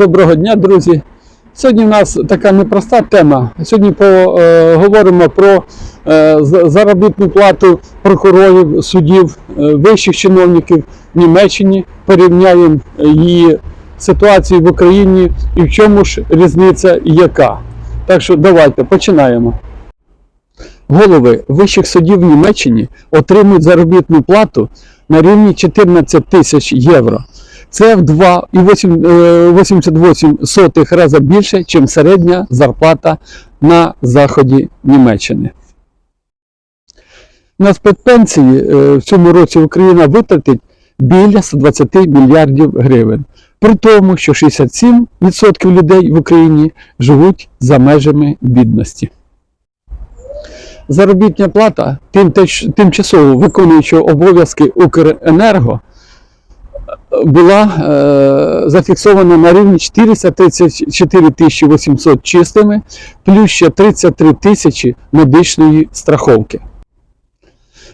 Доброго дня, друзі. Сьогодні в нас така непроста тема. Сьогодні поговоримо про е, заробітну плату прокурорів, суддів, е, вищих чиновників в Німеччині. Порівняємо е, її ситуацію в Україні і в чому ж різниця яка. Так що давайте починаємо. Голови вищих судів в Німеччині отримують заробітну плату на рівні 14 тисяч євро. Це в 2,88 рази більше, ніж середня зарплата на заході Німеччини. На спецпенсії е, в цьому році Україна витратить біля 120 мільярдів гривень. При тому, що 67% людей в Україні живуть за межами бідності. Заробітня плата тимчасово виконуючого обов'язки Укренерго була е, зафіксована на рівні 434 тисячі 800 чистими, плюс ще 33 тисячі медичної страховки.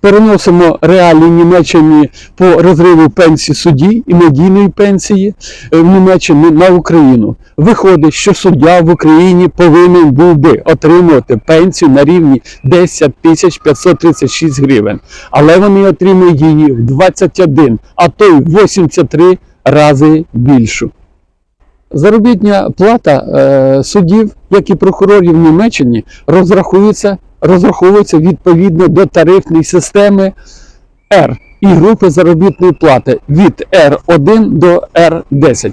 Переносимо реалії Німеччини по розриву пенсії судді і медійної пенсії е, в Німеччині на Україну. Виходить, що суддя в Україні повинен був би отримувати пенсію на рівні 10 тисяч 536 гривень, але вони отримують її в 21, а то й 83 рази більшу. Заробітня плата е, суддів, як і прокурорів в Німеччині, розрахується, розраховується відповідно до тарифної системи R і групи заробітної плати від R1 до R10.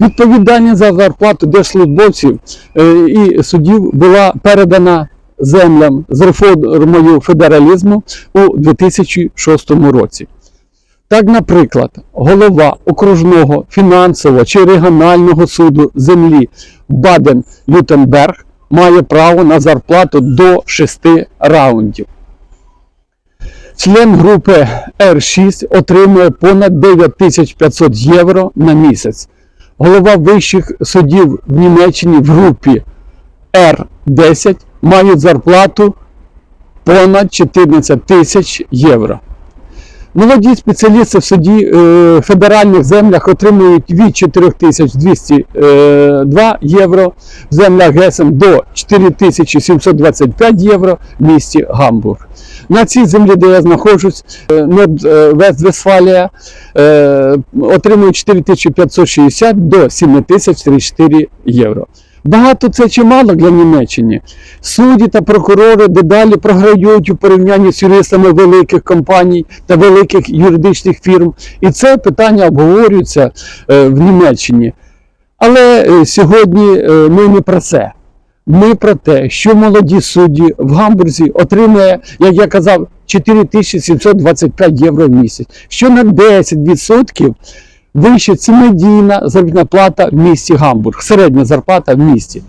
Відповідальність за зарплату держслужбовців е, і суддів була передана землям з реформою федералізму у 2006 році. Так, наприклад, голова окружного фінансового чи регіонального суду землі Баден-Лютенберг має право на зарплату до 6 раундів. Член групи R6 отримує понад 9500 євро на місяць. Голова вищих судів в Німеччині в групі R10 мають зарплату понад 14 тисяч євро. Молоді спеціалісти в суді е, федеральних землях отримують від 4202 євро, в землях Гесен до 4725 євро в місті Гамбург. На цій землі, де я знаходжусь, е, Норд-Вест-Вестфалія, е, отримують 4560 до 7034 євро. Багато це чи мало для Німеччини. Судді та прокурори дедалі програють у порівнянні з юристами великих компаній та великих юридичних фірм. І це питання обговорюється е, в Німеччині. Але е, сьогодні е, ми не про це. Ми про те, що молоді судді в Гамбурзі отримує, як я казав, 4725 євро в місяць, що на 10% вище це медійна заробітна плата в місті Гамбург, середня зарплата в місті.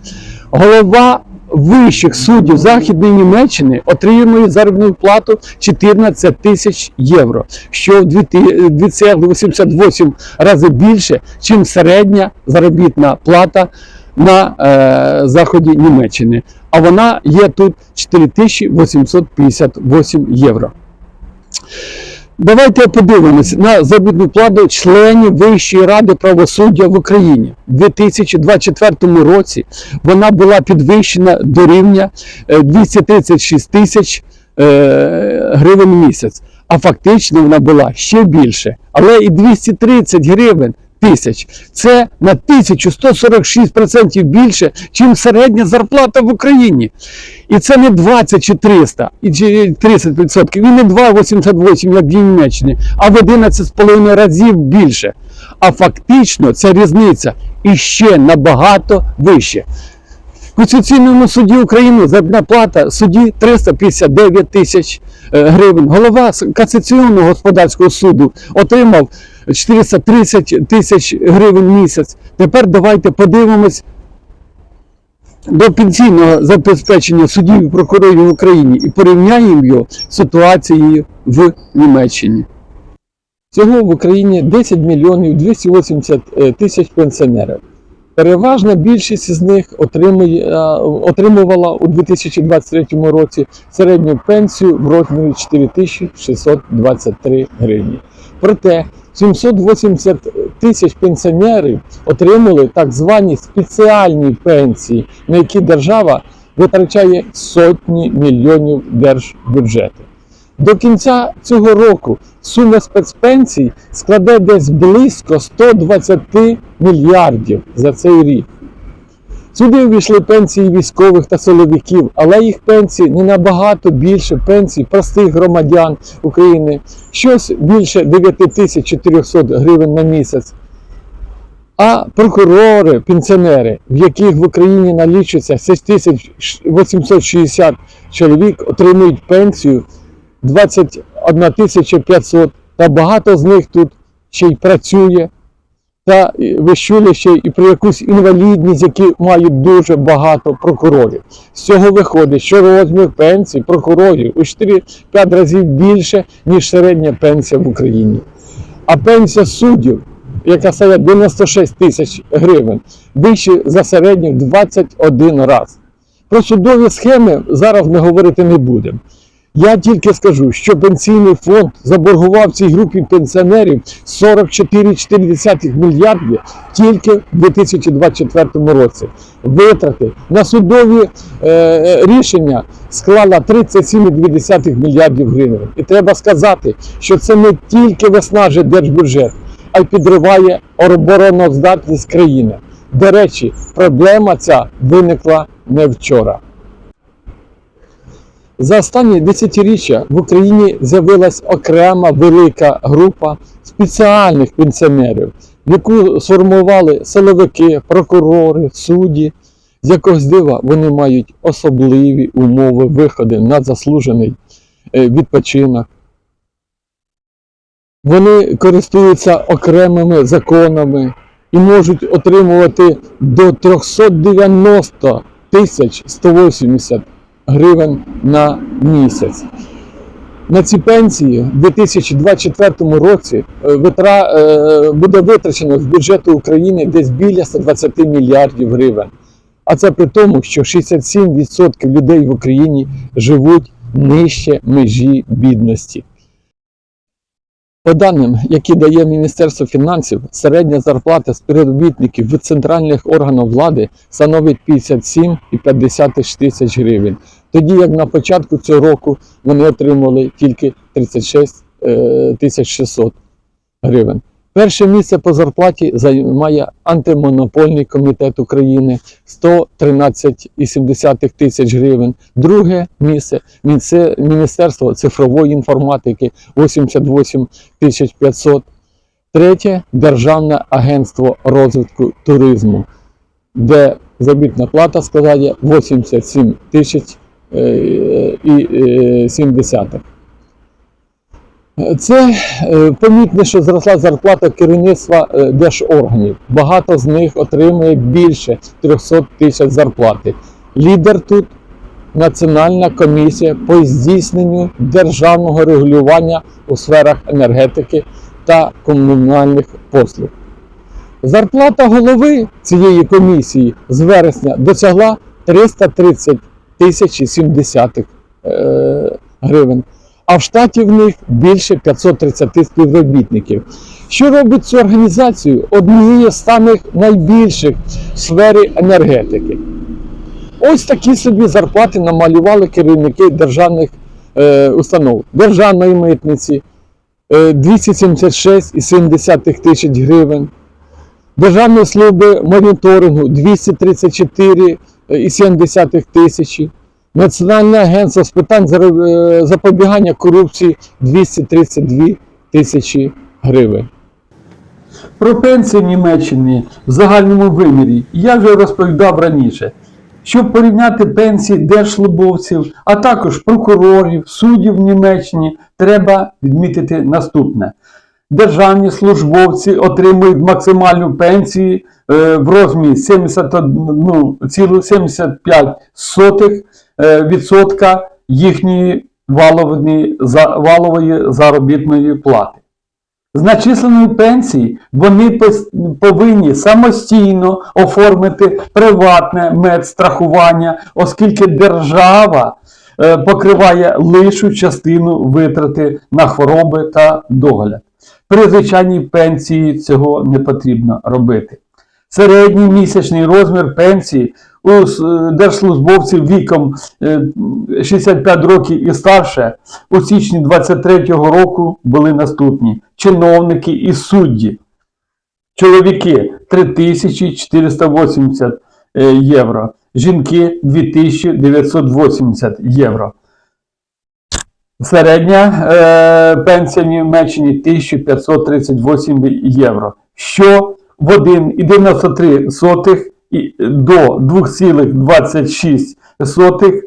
Голова вищих суддів Західної Німеччини отримує заробітну плату 14 тисяч євро, що в 2,88 рази більше, ніж середня заробітна плата на е, заході Німеччини. А вона є тут 4858 євро. Давайте подивимось на заробітну плату членів Вищої ради правосуддя в Україні. У 2024 році вона була підвищена до рівня е, 236 тисяч е, гривень в місяць, а фактично вона була ще більше. Але і 230 гривень тисяч це на 1146% більше, ніж середня зарплата в Україні. І це не 20 чи 300, і 30%, і не 2,88, як в Німеччині, а в 11,5 разів більше. А фактично ця різниця іще набагато вище. В Конституційному суді України заробітна плата судді 359 тисяч е, гривень. Голова Касаційного господарського суду отримав 430 тисяч гривень в місяць. Тепер давайте подивимось до пенсійного забезпечення суддів і прокурорів в Україні і порівняємо його з ситуацією в Німеччині. Всього в Україні 10 мільйонів 280 е, тисяч пенсіонерів. Переважна більшість із них отримує, е, отримувала у 2023 році середню пенсію в розмірі 4623 гривні. Проте 780 тисяч пенсіонерів отримали так звані спеціальні пенсії, на які держава витрачає сотні мільйонів держбюджету. До кінця цього року сума спецпенсій складе десь близько 120 мільярдів за цей рік. Сюди увійшли пенсії військових та силовиків, але їх пенсії не набагато більше пенсій простих громадян України, щось більше 9400 гривень на місяць. А прокурори, пенсіонери, в яких в Україні налічується 6860 чоловік, отримують пенсію 21 500, та багато з них тут ще й працює. Та і ви чули ще і про якусь інвалідність, які мають дуже багато прокурорів. З цього виходить, що розмір пенсій прокурорів у 4-5 разів більше, ніж середня пенсія в Україні. А пенсія суддів, яка стає 96 тисяч гривень, вище за середню 21 раз. Про судові схеми зараз ми говорити не будемо. Я тільки скажу, що пенсійний фонд заборгував цій групі пенсіонерів 44,4 мільярдів тільки в 2024 році. Витрати на судові е, рішення склала 37,2 мільярдів гривень. І треба сказати, що це не тільки виснажує держбюджет, а й підриває обороноздатність країни. До речі, проблема ця виникла не вчора. За останні десятиріччя в Україні з'явилась окрема велика група спеціальних пенсіонерів, яку сформували силовики, прокурори, судді. З якогось дива вони мають особливі умови виходу на заслужений е, відпочинок. Вони користуються окремими законами і можуть отримувати до 390 тисяч 180 гривень на місяць. На ці пенсії в 2024 році е, е, буде витрачено з бюджету України десь біля 120 мільярдів гривень. А це при тому, що 67% людей в Україні живуть нижче межі бідності. По даним, які дає Міністерство фінансів, середня зарплата співробітників в центральних органах влади становить 57,56 тисяч гривень. Тоді як на початку цього року вони отримали тільки 36 е, тисяч 600 гривень. Перше місце по зарплаті займає антимонопольний комітет України 113,7 тисяч гривень. Друге місце Міністерство цифрової інформатики 88 тисяч 500. Третє Державне агентство розвитку туризму, де заробітна плата складає 87 тисяч е, і е, 7. Це е, помітно, що зросла зарплата керівництва е, держорганів. Багато з них отримує більше 300 тисяч зарплати. Лідер тут Національна комісія по здійсненню державного регулювання у сферах енергетики та комунальних послуг. Зарплата голови цієї комісії з вересня досягла 330 тисяч і 70 е, гривень. А в штаті в них більше 530 співробітників. Що робить цю організацію? Однією з самих найбільших в сфері енергетики? Ось такі собі зарплати намалювали керівники державних е, установ, державної митниці е, 276,7 тисяч гривень, Державної служби моніторингу 234,7 тисячі. Національне агентство з питань е, запобігання корупції 232 тисячі гривень. Про пенсії в Німеччині в загальному вимірі я вже розповідав раніше. Щоб порівняти пенсії держслужбовців, а також прокурорів, суддів в Німеччині, треба відмітити наступне. Державні службовці отримують максимальну пенсію е, в розмірі 71,75 е, відсотка їхньої валової, валової заробітної плати. З начисленої пенсії вони повинні самостійно оформити приватне медстрахування, оскільки держава е, покриває лишу частину витрати на хвороби та догляд. При звичайній пенсії цього не потрібно робити. Середній місячний розмір пенсії у е, держслужбовців віком е, 65 років і старше у січні 2023 року були наступні: чиновники і судді. Чоловіки 3480 е, євро, жінки 2980 євро. Середня е, пенсія в Німеччині 1538 євро, що в 1,93 і до 2,26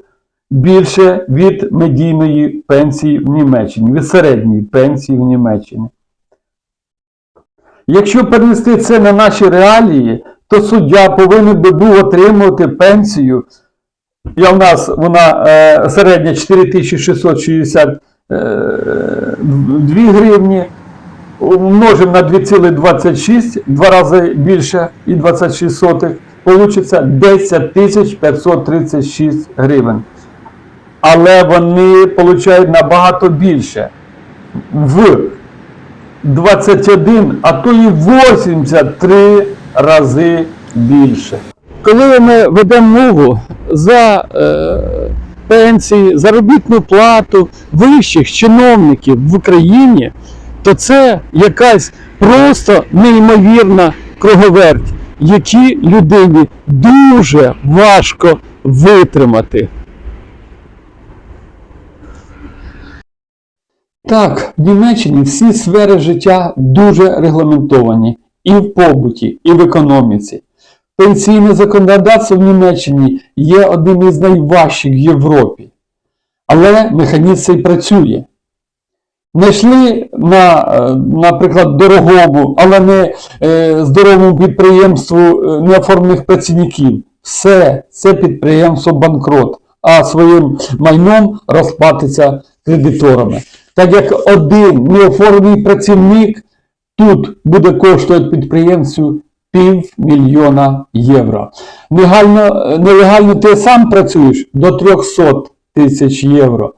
більше від медійної пенсії в Німеччині, від середньої пенсії в Німеччині. Якщо перенести це на наші реалії, то суддя повинен би був отримувати пенсію. І в нас вона е, середня 4662 гривні. Умножимо на 2,26, два рази більше і 26 сотих, получиться 10 536 гривень. Але вони получають набагато більше. В 21, а то і 83 рази більше. Коли ми ведемо мову за е, пенсії, заробітну плату вищих чиновників в Україні, то це якась просто неймовірна круговерть, які людині дуже важко витримати. Так, в Німеччині всі сфери життя дуже регламентовані і в побуті, і в економіці. Пенсійне законодавство в Німеччині є одним із найважчих в Європі. Але механізм цей працює. Знайшли на, е, наприклад, дорогому, але не е, здоровому підприємству е, неоформлених працівників. Все, це підприємство банкрот, а своїм майном розплатиться кредиторами. Так як один неоформлений працівник тут буде коштувати підприємцю півмільйона євро. Легально, нелегально ти сам працюєш до 300 тисяч євро.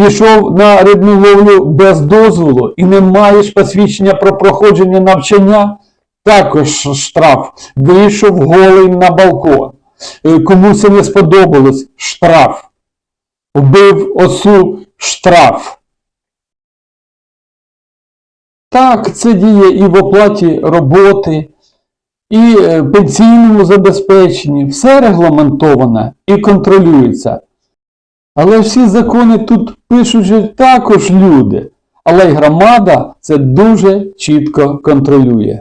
Пішов на рибну ловлю без дозволу і не маєш посвідчення про проходження навчання, також штраф. Вийшов голий на балкон. Е, Комусь це не сподобалось штраф. Вбив осу штраф. Так, це діє і в оплаті роботи, і е, пенсійному забезпеченні. Все регламентоване і контролюється. Але всі закони тут пишуть також люди. Але й громада це дуже чітко контролює.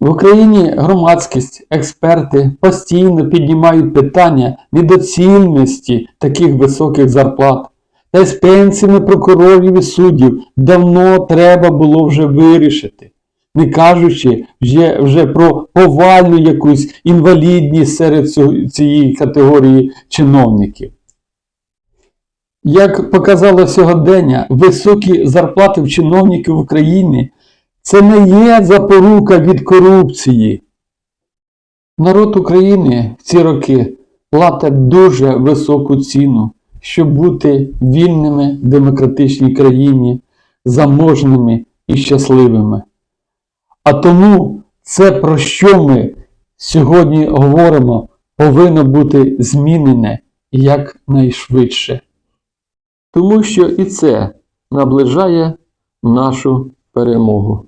В Україні громадськість, експерти постійно піднімають питання недоцільності таких високих зарплат. Та й з пенсіями прокурорів і суддів давно треба було вже вирішити, не кажучи вже, вже про повальну якусь інвалідність серед цієї категорії чиновників. Як показало сьогодення, високі зарплати в чиновників в Україні це не є запорука від корупції. Народ України в ці роки платить дуже високу ціну, щоб бути вільними в демократичній країні, заможними і щасливими. А тому це, про що ми сьогодні говоримо, повинно бути змінене якнайшвидше. Тому що і це наближає нашу перемогу.